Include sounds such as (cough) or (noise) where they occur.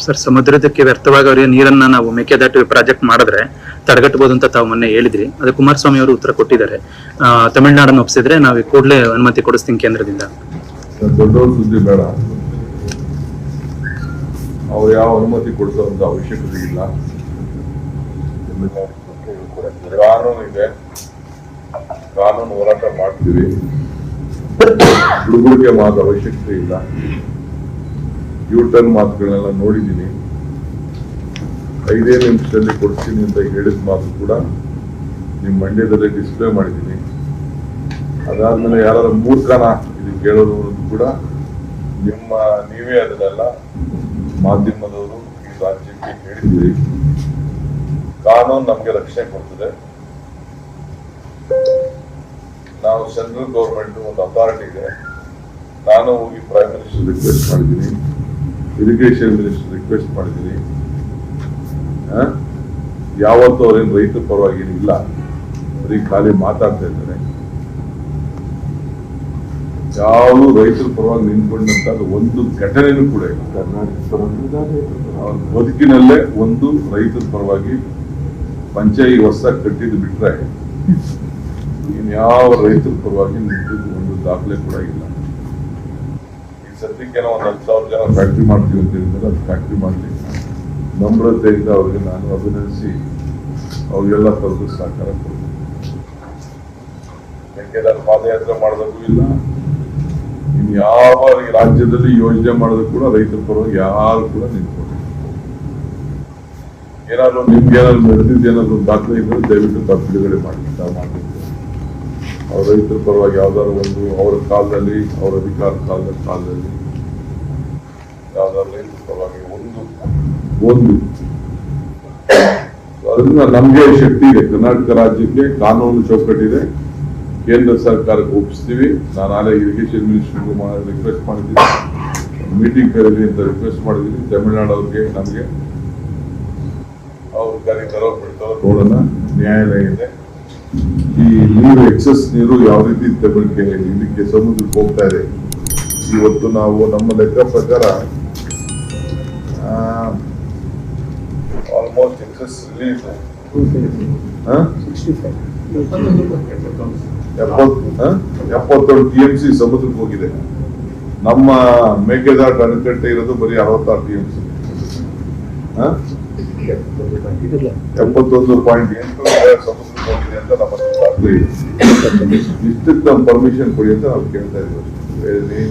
Sir, ಸಮುದ್ರದಕ್ಕೆ ವ್ಯರ್ಥವಾಗವರಿಗೆ ನೀರನ್ನ ನಾವು Mekedatu project ಮಾಡಿದ್ರೆ ತಡೆಗಟ್ಟಬಹುದು ಅಂತ ತಾವು ಮೊನ್ನೆ ಹೇಳಿದ್ರಿ. ಅದು ಕುಮಾರಸ್ವಾಮಿ ಅವರು ಉತ್ತರ ಕೊಟ್ಟಿದ್ದಾರೆ. ತಮಿಳ್ನಾಡನ್ನು ಒಪ್ಪಿಸಿದ್ರೆ ನಾವು ಕೂಡಲೇ ಅನುಮತಿ ಕೊಡಿಸ್ತೀನಿ ಕೇಂದ್ರದಿಂದ. ಸುದ್ದಿ ಬೇಡ. ಅವ್ರು ಯಾವ ಅನುಮತಿ ಕೊಡಿಸುವಂತ ಅವಶ್ಯಕತೆ ಇಲ್ಲ. ಕಾನೂನು ಹೋರಾಟ ಮಾಡ್ತೀವಿ. ಮಾತ್ರ ಅವಶ್ಯಕತೆ ಇಲ್ಲ. ಯೂ ಟರ್ನ್ ಮಾತುಗಳನ್ನೆಲ್ಲ ನೋಡಿದ್ದೀನಿ ಐದೇ ನಿಮಿಷದಲ್ಲಿ ಕೊಡ್ತೀನಿ ಅಂತ ಹೇಳಿದ ಮಾತು ಕೂಡ ನಿಮ್ಮ ಮಂಡ್ಯದಲ್ಲೇ ಡಿಸ್ಪ್ಲೇ ಮಾಡಿದ್ದೀನಿ ಅದಾದ್ಮೇಲೆ ಯಾರು ಮೂರ್ಖನ ಇದು ಕೇಳೋದು ಕೂಡ ನಿಮ್ಮ, ನೀವೇ ಅದನ್ನೆಲ್ಲ ಮಾಧ್ಯಮದವರು ಈ ರಾಜ್ಯಕ್ಕೆ ಹೇಳಿದ್ದೀರಿ. ಕಾನೂನು ನಮಗೆ ರಕ್ಷಣೆ ಕೊಡ್ತದೆ. ನಾವು ಸೆಂಟ್ರಲ್ ಗೌರ್ಮೆಂಟ್ ಒಂದು ಅಥಾರಿಟಿ ಇದೆ. ನಾನು ಹೋಗಿ ಪ್ರೈಮ್ ಮಿನಿಸ್ಟರ್ ರಿಕ್ವೆಸ್ಟ್ ಮಾಡಿದ್ದೀನಿ ಇರಿಗೇಷನ್ ಮಿನಿಸ್ಟರ್ ರಿಕ್ವೆಸ್ಟ್ ಮಾಡಿದ್ದೀನಿ? ಯಾವತ್ತೂ ಅವ್ರೇನು ರೈತರ ಪರವಾಗಿ ಏನಿಲ್ಲ ಬರೀ ಖಾಲಿ ಮಾತಾಡ್ತಾ ಇದ್ದಾರೆ. ಯಾವುದು ರೈತರ ಪರವಾಗಿ ನಿಂತ್ಕೊಂಡಂತ ಒಂದು ಘಟನೆನೂ ಕೂಡ ಇಲ್ಲ. ಅವ್ರ ಬದುಕಿನಲ್ಲೇ ಒಂದು ರೈತರ ಪರವಾಗಿ ಪಂಚಾಯಿ ಹೊಸ ಕಟ್ಟಿದ್ದು ಬಿಟ್ರೆ ಇನ್ಯಾವ ರೈತರ ಪರವಾಗಿ ನಿಂತಿದ್ದು ಒಂದು ದಾಖಲೆ ಕೂಡ ಇಲ್ಲ. ಸದ್ಯಕ್ಕೆ ಒಂದು ಸಾವಿರ ಜನ ಫ್ಯಾಕ್ಟ್ರಿ ಮಾಡ್ತೀವಿ ಅಂತ ಹೇಳಿದ್ರೆ ಅದು ಫ್ಯಾಕ್ಟ್ರಿ ಮಾಡಲಿ ನಮ್ರತೆಯಿಂದ ಅವ್ರಿಗೆ ನಾನು ಅಭಿನಂದಿಸಿ ಅವ್ರಿಗೆಲ್ಲ ಕರೆದು ಸಹಕಾರ ಕೊಡ್ತೀನಿ. ಪಾದಯಾತ್ರೆ ಮಾಡೋದಕ್ಕೂ ಇಲ್ಲ? ಇನ್ನು ಯಾವ ರಾಜ್ಯದಲ್ಲಿ ಯೋಜನೆ ಮಾಡೋದು ಕೂಡ ರೈತರ ಪರವಾಗಿ ಯಾರು ಕೂಡ ನಿಂತ್ಕೊಂಡಿಲ್ಲ ಏನಾದ್ರು ನಿಮ್ಗೆ ಏನಾದ್ರು ನಡೆದಿದ್ದು ಏನಾದ್ರು ದಾಖಲೆ ಇದ್ರೆ ದಯವಿಟ್ಟು ಬಿಡುಗಡೆ ಮಾಡಿ ರೈತರ ಪರವಾಗಿ ಯಾವ್ದಾದ್ರು ಒಂದು ಅವರ ಕಾಲದಲ್ಲಿ, ಅವರ ಅಧಿಕಾರ ಕಾಲದ ಕಾಲದಲ್ಲಿ ಯಾವ್ದಾದ್ರು ರೈತರ ಒಂದು ಒಂದು ಅದರಿಂದ ನಮ್ಗೆ ಶಕ್ತಿ ಇದೆ. ಕರ್ನಾಟಕ ರಾಜ್ಯಕ್ಕೆ ಕಾನೂನು ಚೌಕಟ್ಟಿದೆ. ಕೇಂದ್ರ ಸರ್ಕಾರಕ್ಕೆ ಒಪ್ಪಿಸ್ತೀವಿ. ನಾನು ಆಲೇ ಇರಿಗೇಷನ್ ಮಿನಿಸ್ಟರ್ಗೂ ರಿಕ್ವೆಸ್ಟ್ ಮಾಡಿದ್ದೀನಿ. ಮೀಟಿಂಗ್ ಕರೀಲಿ ಅಂತ ರಿಕ್ವೆಸ್ಟ್ ಮಾಡಿದ್ದೀನಿ. ತಮಿಳ್ನಾಡು ಅವ್ರಿಗೆ, ನಮಗೆ. ಅವ್ರ ಕರೀತಾರೋ ಬಿಡ್ತಾರೋ ನೋಡೋಣ ನ್ಯಾಯಾಲಯ ಇದೆ. ಈ ನೀರು ಎಕ್ಸಸ್ ನೀರು ಯಾವ ರೀತಿ ತಗೊಳ್ಕೆ ಇದಕ್ಕೆ ಸಮುದ್ರಕ್ಕೆ ಹೋಗ್ತಾ ಇದೆ? ಇವತ್ತು ನಾವು ನಮ್ಮ ಲೆಕ್ಕ ಪ್ರಕಾರ ಆಲ್ಮೋಸ್ಟ್ ಎಕ್ಸಸ್ ರಿಲೀಸ್ ಎಪ್ಪತ್ತೇಳು ಟಿ ಎಂ ಸಿ ಸಮುದ್ರಕ್ಕೆ ಹೋಗಿದೆ. ನಮ್ಮ ಮೇಕೆದಾಟ ಅಣೆಕಟ್ಟೆ ಇರೋದು ಬರೀ ಅರವತ್ತಾರು ಟಿ ಎಂ ಸಿ ಎಪ್ಪತ್ತೊಂದು ಪಾಯಿಂಟ್ ಎಂಟು ಸಮುದ್ರ ಹೋಗಿದೆ ಅಂತ ನಮ್ಮ ದಾಖಲೆ ಇದೆ (coughs) ಪರ್ಮಿಷನ್ ಕೊಡಿ ಅಂತ ನಾವು ಕೇಳ್ತಾ ಇದ್ದೀವಿ.